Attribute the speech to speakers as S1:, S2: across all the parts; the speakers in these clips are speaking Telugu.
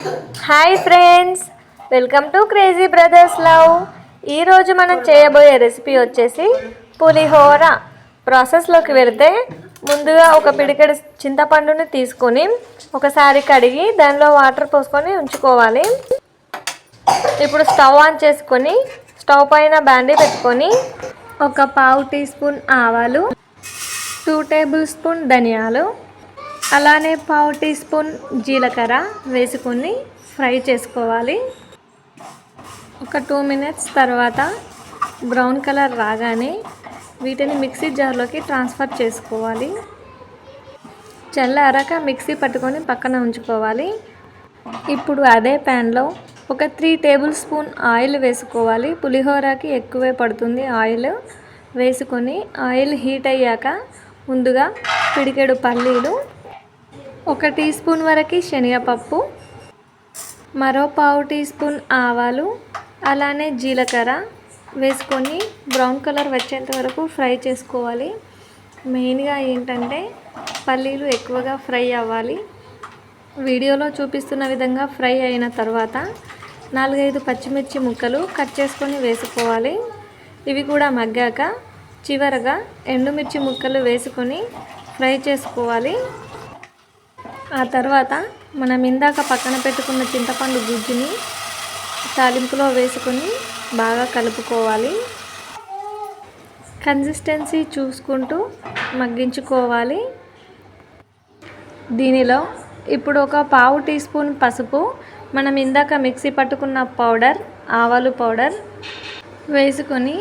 S1: Hi friends welcome to crazy brothers love. ఈరోజు మనం చేయబోయే రెసిపీ వచ్చేసి పులిహోర. ప్రాసెస్లోకి వెళితే ముందుగా ఒక పిడికెడు చింతపండుని తీసుకొని ఒకసారి కడిగి దానిలో వాటర్ పోసుకొని ఉంచుకోవాలి. ఇప్పుడు స్టవ్ ఆన్ చేసుకొని స్టవ్ పైన బ్యాండీ పెట్టుకొని ఒక పావు టీ స్పూన్ ఆవాలు టూ టేబుల్ స్పూన్ ధనియాలు అలానే పావు టీ స్పూన్ జీలకర్ర వేసుకొని ఫ్రై చేసుకోవాలి. ఒక టూ మినిట్స్ తర్వాత బ్రౌన్ కలర్ రాగానే వీటిని మిక్సీ జార్లోకి ట్రాన్స్ఫర్ చేసుకోవాలి. చల్లారాక మిక్సీ పట్టుకొని పక్కన ఉంచుకోవాలి. ఇప్పుడు అదే ప్యాన్లో ఒక త్రీ టేబుల్ స్పూన్ ఆయిల్ వేసుకోవాలి. పులిహోరకి ఎక్కువే పడుతుంది ఆయిల్. వేసుకొని ఆయిల్ హీట్ అయ్యాక ముందుగా పిడికెడు పల్లీలు ఒక టీ స్పూన్ వరకు శనగపప్పు మరో పావు టీ స్పూన్ ఆవాలు అలానే జీలకర్ర వేసుకొని బ్రౌన్ కలర్ వచ్చేంత వరకు ఫ్రై చేసుకోవాలి. మెయిన్గా ఏంటంటే పల్లీలు ఎక్కువగా ఫ్రై అవ్వాలి. వీడియోలో చూపిస్తున్న విధంగా ఫ్రై అయిన తర్వాత నాలుగైదు పచ్చిమిర్చి ముక్కలు కట్ చేసుకొని వేసుకోవాలి. ఇవి కూడా మగ్గాక చివరగా ఎండుమిర్చి ముక్కలు వేసుకొని ఫ్రై చేసుకోవాలి. ఆ తర్వాత మనం ఇందాక పక్కన పెట్టుకున్న చింతపండు గుజ్జుని తాలింపులో వేసుకొని బాగా కలుపుకోవాలి. కన్సిస్టెన్సీ చూసుకుంటూ మగ్గించుకోవాలి. దీనిలో ఇప్పుడు ఒక పావు టీ స్పూన్ పసుపు మనం ఇందాక మిక్సీ పట్టుకున్న పౌడర్ ఆవాలు పౌడర్ వేసుకొని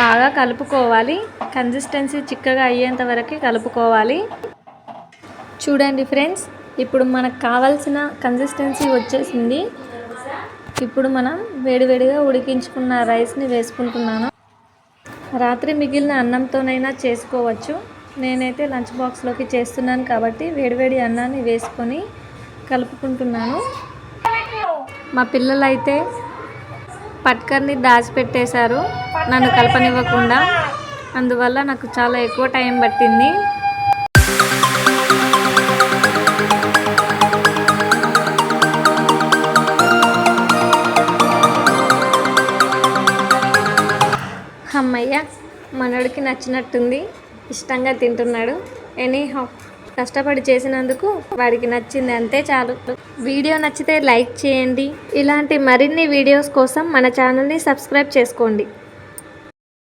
S1: బాగా కలుపుకోవాలి. కన్సిస్టెన్సీ చిక్కగా అయ్యేంత వరకు కలుపుకోవాలి. చూడండి ఫ్రెండ్స్ ఇప్పుడు మనకు కావాల్సిన కన్సిస్టెన్సీ వచ్చేసింది. ఇప్పుడు మనం వేడివేడిగా ఉడికించుకున్న రైస్ని వేసుకుంటున్నాను. రాత్రి మిగిలిన అన్నంతోనైనా చేసుకోవచ్చు. నేనైతే లంచ్ బాక్స్లోకి చేస్తున్నాను కాబట్టి వేడివేడి అన్నాన్ని వేసుకొని కలుపుకుంటున్నాను. మా పిల్లలైతే పట్కర్ని దాచిపెట్టేశారు. నన్ను కలపనివ్వకుండా. అందువల్ల నాకు చాలా ఎక్కువ టైం పట్టింది. అమ్మయ్య మనోడికి నచ్చినట్టుంది. ఇష్టంగా తింటున్నాడు. ఎనీ హౌ కష్టపడి చేసినందుకు వాడికి నచ్చింది అంతే చాలు. వీడియో నచ్చితే లైక్ చేయండి. ఇలాంటి మరిన్ని వీడియోస్ కోసం మన ఛానల్ని సబ్స్క్రైబ్ చేసుకోండి.